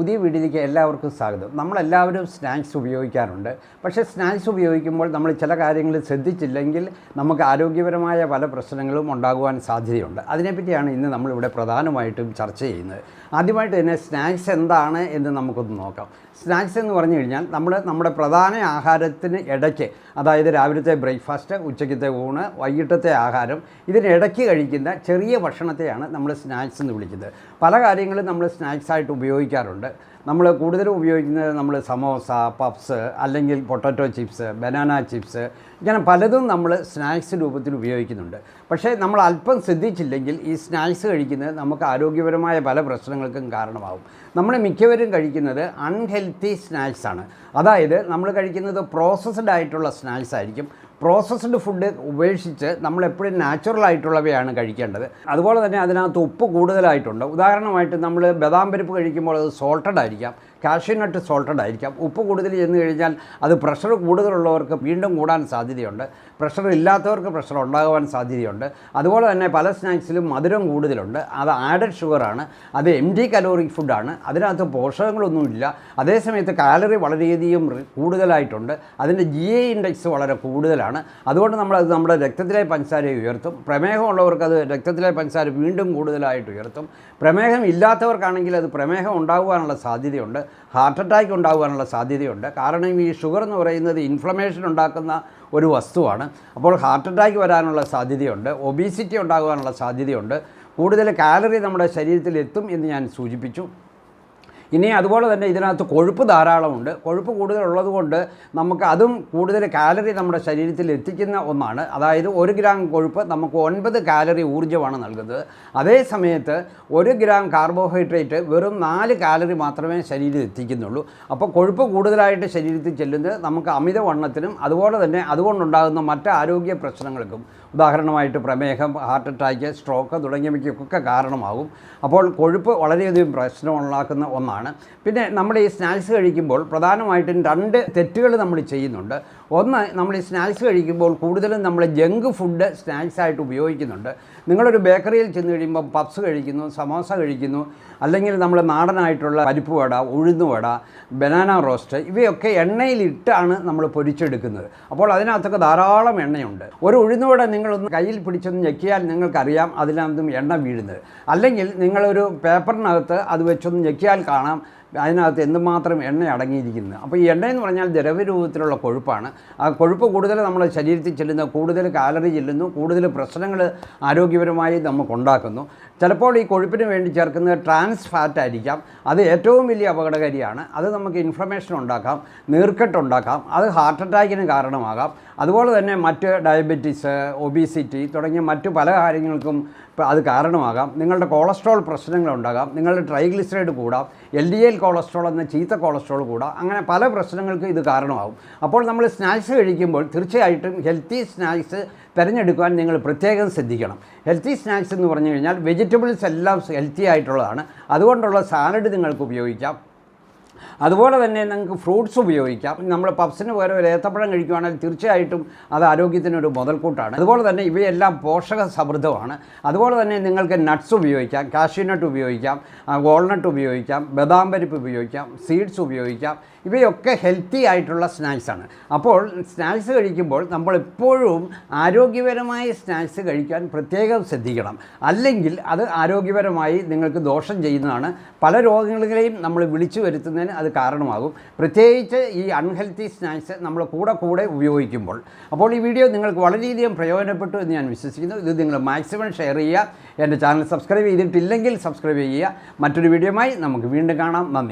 പുതിയ വീഡിയോയിലേക്ക് എല്ലാവർക്കും സ്വാഗതം. നമ്മളെല്ലാവരും സ്നാക്സ് ഉപയോഗിക്കാറുണ്ട്. പക്ഷേ സ്നാക്സ് ഉപയോഗിക്കുമ്പോൾ നമ്മൾ ചില കാര്യങ്ങൾ ശ്രദ്ധിച്ചില്ലെങ്കിൽ നമുക്ക് ആരോഗ്യപരമായ പല പ്രശ്നങ്ങളും ഉണ്ടാകുവാൻ സാധ്യതയുണ്ട്. അതിനെപ്പറ്റിയാണ് ഇന്ന് നമ്മളിവിടെ പ്രധാനമായിട്ടും ചർച്ച ചെയ്യുന്നത്. ആദ്യമായിട്ട് തന്നെ സ്നാക്സ് എന്താണ് എന്ന് നമുക്കൊന്ന് നോക്കാം. സ്നാക്സ് എന്ന് പറഞ്ഞു കഴിഞ്ഞാൽ നമ്മൾ നമ്മുടെ പ്രധാന ആഹാരത്തിന് ഇടയ്ക്ക് അതായത് രാവിലത്തെ ബ്രേക്ക്ഫാസ്റ്റ് ഉച്ചയ്ക്കത്തെ ഊണ് വൈകിട്ടത്തെ ആഹാരം ഇതിനിടയ്ക്ക് കഴിക്കുന്ന ചെറിയ ഭക്ഷണത്തെയാണ് നമ്മൾ സ്നാക്സ് എന്ന് വിളിക്കുന്നത്. പല കാര്യങ്ങളും നമ്മൾ സ്നാക്സ് ആയിട്ട് ഉപയോഗിക്കാറുണ്ട്. നമ്മൾ കൂടുതലും ഉപയോഗിക്കുന്നത് നമ്മൾ സമോസ പപ്സ് അല്ലെങ്കിൽ പൊട്ടറ്റോ ചിപ്സ് ബനാന ചിപ്സ് ഇങ്ങനെ പലതും നമ്മൾ സ്നാക്സ് രൂപത്തിൽ ഉപയോഗിക്കുന്നുണ്ട്. പക്ഷേ നമ്മൾ അല്പം ശ്രദ്ധിച്ചില്ലെങ്കിൽ ഈ സ്നാക്സ് കഴിക്കുന്നത് നമുക്ക് ആരോഗ്യപരമായ പല പ്രശ്നങ്ങൾക്കും കാരണമാകും നമ്മൾ മിക്കവരും കഴിക്കുന്നത് അൺഹെൽത്തി സ്നാക്സാണ് അതായത് നമ്മൾ കഴിക്കുന്നത് പ്രോസസ്ഡ് ആയിട്ടുള്ള സ്നാക്സ് ആയിരിക്കും. പ്രോസസ്ഡ് ഫുഡ് ഉപേക്ഷിച്ച് നമ്മൾ എപ്പോഴും നാച്ചുറൽ ആയിട്ടുള്ളവയാണ് കഴിക്കേണ്ടത്. അതുപോലെ തന്നെ അതിനകത്ത് ഉപ്പ് കൂടുതലായിട്ടുണ്ട്. ഉദാഹരണമായിട്ട് നമ്മൾ ബദാം പരിപ്പ് കഴിക്കുമ്പോൾ അത് സോൾട്ടഡ് ആയിരിക്കാം. കാഷ്യൂ നട്ട് സോൾട്ടഡ് ആയിരിക്കാം. ഉപ്പ് കൂടുതൽ ചെന്ന് കഴിഞ്ഞാൽ അത് പ്രഷർ കൂടുതലുള്ളവർക്ക് വീണ്ടും കൂടാൻ സാധ്യതയുണ്ട്. പ്രഷർ ഇല്ലാത്തവർക്ക് പ്രഷർ ഉണ്ടാകുവാൻ സാധ്യതയുണ്ട്. അതുപോലെ തന്നെ പല സ്നാക്സിലും മധുരം കൂടുതലുണ്ട്. അത് ആഡഡ് ഷുഗറാണ്. അത് എം ഡി കലോറിക് ഫുഡാണ്. അതിനകത്ത് പോഷകങ്ങളൊന്നുമില്ല. അതേസമയത്ത് കാലറി വളരെയധികം കൂടുതലായിട്ടുണ്ട്. അതിന്റെ ജി എ ഇൻഡെക്സ് വളരെ കൂടുതലാണ്. അതുകൊണ്ട് നമ്മളത് നമ്മുടെ രക്തത്തിലെ പഞ്ചസാരയെ ഉയർത്തും. പ്രമേഹമുള്ളവർക്ക് അത് രക്തത്തിലെ പഞ്ചസാര വീണ്ടും കൂടുതലായിട്ട് ഉയർത്തും. പ്രമേഹം ഇല്ലാത്തവർക്കാണെങ്കിൽ അത് പ്രമേഹം ഉണ്ടാകുവാനുള്ള സാധ്യതയുണ്ട്. ഹാർട്ട് അറ്റാക്ക് ഉണ്ടാകാനുള്ള സാധ്യതയുണ്ട്. കാരണം ഈ ഷുഗർ എന്ന് പറയുന്നത് ഇൻഫ്ലമേഷൻ ഉണ്ടാക്കുന്ന ഒരു വസ്തുവാണ്. അപ്പോൾ ഹാർട്ട് അറ്റാക്ക് വരാനുള്ള സാധ്യതയുണ്ട്. ഒബീസിറ്റി ഉണ്ടാകാനുള്ള സാധ്യതയുണ്ട്. കൂടുതൽ കാലറി നമ്മുടെ ശരീരത്തിൽ എത്തും എന്ന് ഞാൻ സൂചിപ്പിച്ചു. ഇനി അതുപോലെ തന്നെ ഇതിനകത്ത് കൊഴുപ്പ് ധാരാളമുണ്ട്. കൊഴുപ്പ് കൂടുതലുള്ളത് കൊണ്ട് നമുക്ക് അതും കൂടുതൽ കാലറി നമ്മുടെ ശരീരത്തിൽ എത്തിക്കുന്ന ഒന്നാണ്. അതായത് ഒരു ഗ്രാം കൊഴുപ്പ് നമുക്ക് ഒൻപത് കാലറി ഊർജമാണ് നൽകുന്നത്. അതേ സമയത്ത് ഒരു ഗ്രാം കാർബോഹൈഡ്രേറ്റ് വെറും നാല് കാലറി മാത്രമേ ശരീരത്തിൽ എത്തിക്കുന്നുള്ളൂ. അപ്പോൾ കൊഴുപ്പ് കൂടുതലായിട്ട് ശരീരത്തിൽ ചെല്ലുന്നത് നമുക്ക് അമിതവണ്ണത്തിനും അതുപോലെ തന്നെ അതുകൊണ്ടുണ്ടാകുന്ന മറ്റ് ആരോഗ്യ പ്രശ്നങ്ങൾക്കും ഉദാഹരണമായിട്ട് പ്രമേഹം ഹാർട്ട് അറ്റാക്ക് സ്ട്രോക്ക് തുടങ്ങിയവയ്ക്കൊക്കെ കാരണമാകും. അപ്പോൾ കൊഴുപ്പ് വളരെയധികം പ്രശ്നം ഉണ്ടാക്കുന്ന ഒന്നാണ് പിന്നെ നമ്മൾ ഈ സ്നാക്സ് കഴിക്കുമ്പോൾ പ്രധാനമായിട്ടും രണ്ട് തെറ്റുകൾ നമ്മൾ ചെയ്യുന്നുണ്ട്. ഒന്ന് നമ്മൾ ഈ സ്നാക്സ് കഴിക്കുമ്പോൾ കൂടുതലും നമ്മൾ ജങ്ക് ഫുഡ് സ്നാക്സ് ആയിട്ട് ഉപയോഗിക്കുന്നുണ്ട്. നിങ്ങളൊരു ബേക്കറിയിൽ ചെന്ന് കഴിയുമ്പോൾ പപ്സ് കഴിക്കുന്നു സമോസ കഴിക്കുന്നു അല്ലെങ്കിൽ നമ്മൾ നാടനായിട്ടുള്ള പരിപ്പ് വട ഉഴുന്ന് വട ബനാന റോസ്റ്റ് ഇവയൊക്കെ എണ്ണയിലിട്ടാണ് നമ്മൾ പൊരിച്ചെടുക്കുന്നത്. അപ്പോൾ അതിനകത്തൊക്കെ ധാരാളം എണ്ണയുണ്ട്. ഒരു ഉഴുന്ന് വട നിങ്ങളൊന്ന് കയ്യിൽ പിടിച്ചൊന്ന് ഞെക്കിയാൽ നിങ്ങൾക്കറിയാം അതിനകത്തും എണ്ണ വീഴുന്നത്. അല്ലെങ്കിൽ നിങ്ങളൊരു പേപ്പറിനകത്ത് അത് വെച്ചൊന്ന് ഞെക്കിയാൽ കാണാം. hem അതിനകത്ത് എന്തുമാത്രം എണ്ണ അടങ്ങിയിരിക്കുന്നത്. അപ്പോൾ ഈ എണ്ണ എന്ന് പറഞ്ഞാൽ ദ്രവരൂപത്തിലുള്ള കൊഴുപ്പാണ്. ആ കൊഴുപ്പ് കൂടുതൽ നമ്മുടെ ശരീരത്തിൽ ചെല്ലുന്ന കൂടുതൽ കാലറി ചെല്ലുന്നു കൂടുതൽ പ്രശ്നങ്ങൾ ആരോഗ്യപരമായി നമുക്കുണ്ടാക്കുന്നു. ചിലപ്പോൾ ഈ കൊഴുപ്പിന് വേണ്ടി ചേർക്കുന്നത് ട്രാൻസ് ഫാറ്റ് ആയിരിക്കാം. അത് ഏറ്റവും വലിയ അപകടകാരിയാണ്. അത് നമുക്ക് ഇൻഫ്ലമേഷൻ ഉണ്ടാക്കാം നീർക്കെട്ടുണ്ടാക്കാം അത് ഹാർട്ട് അറ്റാക്കിന് കാരണമാകാം. അതുപോലെ തന്നെ മറ്റ് ഡയബറ്റീസ് ഒബീസിറ്റി തുടങ്ങിയ മറ്റു പല കാര്യങ്ങൾക്കും അത് കാരണമാകാം. നിങ്ങളുടെ കൊളസ്ട്രോൾ പ്രശ്നങ്ങളുണ്ടാകാം നിങ്ങളുടെ ട്രൈഗ്ലിസറൈഡ് കൂടാം. എൽ ഡി എൽ കൊളസ്ട്രോൾ എന്ന ചീത്ത കൊളസ്ട്രോൾ കൂടാം അങ്ങനെ പല പ്രശ്നങ്ങൾക്കും ഇത് കാരണമാകും. അപ്പോൾ നമ്മൾ സ്നാക്സ് കഴിക്കുമ്പോൾ തീർച്ചയായിട്ടും ഹെൽത്തി സ്നാക്സ് തിരഞ്ഞെടുക്കുവാൻ നിങ്ങൾ പ്രത്യേകം ശ്രദ്ധിക്കണം. ഹെൽത്തി സ്നാക്സ് എന്ന് പറഞ്ഞു കഴിഞ്ഞാൽ വെജിറ്റബിൾസ് എല്ലാം ഹെൽത്തി ആയിട്ടുള്ളതാണ്. അതുകൊണ്ടുള്ള സാലഡ് നിങ്ങൾക്ക് ഉപയോഗിക്കാം. അതുപോലെ തന്നെ നിങ്ങൾക്ക് ഫ്രൂട്ട്സ് ഉപയോഗിക്കാം. നമ്മൾ പപ്സിന് പകരം ഒരു ഏത്തപ്പഴം കഴിക്കുകയാണെങ്കിൽ തീർച്ചയായിട്ടും അത് ആരോഗ്യത്തിനൊരു മുതൽക്കൂട്ടാണ്. അതുപോലെ തന്നെ ഇവയെല്ലാം പോഷക സമൃദ്ധമാണ്. അതുപോലെ തന്നെ നിങ്ങൾക്ക് നട്ട്സ് ഉപയോഗിക്കാം കാഷ്യൂ നട്ട് ഉപയോഗിക്കാം വാൾനട്ട് ഉപയോഗിക്കാം ബദാം പരിപ്പ് ഉപയോഗിക്കാം സീഡ്സ് ഉപയോഗിക്കാം. ഇവയൊക്കെ ഹെൽത്തി ആയിട്ടുള്ള സ്നാക്സാണ് അപ്പോൾ സ്നാക്സ് കഴിക്കുമ്പോൾ നമ്മൾ എപ്പോഴും ആരോഗ്യപരമായ സ്നാക്സ് കഴിക്കാൻ പ്രത്യേകം ശ്രദ്ധിക്കണം. അല്ലെങ്കിൽ അത് ആരോഗ്യപരമായി നിങ്ങൾക്ക് ദോഷം ചെയ്യുന്നതാണ്. പല രോഗങ്ങളെയും നമ്മൾ വിളിച്ചു വരുത്തുന്നതിന് അത് കാരണമാകും. പ്രത്യേകിച്ച് ഈ അൺഹെൽത്തി സ്നാക്സ് നമ്മൾ കൂടെ കൂടെ ഉപയോഗിക്കുമ്പോൾ. അപ്പോൾ ഈ വീഡിയോ നിങ്ങൾക്ക് വളരെയധികം പ്രയോജനപ്പെട്ടു എന്ന് ഞാൻ വിശ്വസിക്കുന്നു. ഇത് നിങ്ങൾ മാക്സിമം ഷെയർ ചെയ്യുക. എന്റെ ചാനൽ സബ്സ്ക്രൈബ് ചെയ്തിട്ടില്ലെങ്കിൽ സബ്സ്ക്രൈബ് ചെയ്യുക. മറ്റൊരു വീഡിയോയുമായി നമുക്ക് വീണ്ടും കാണാം. നന്ദി.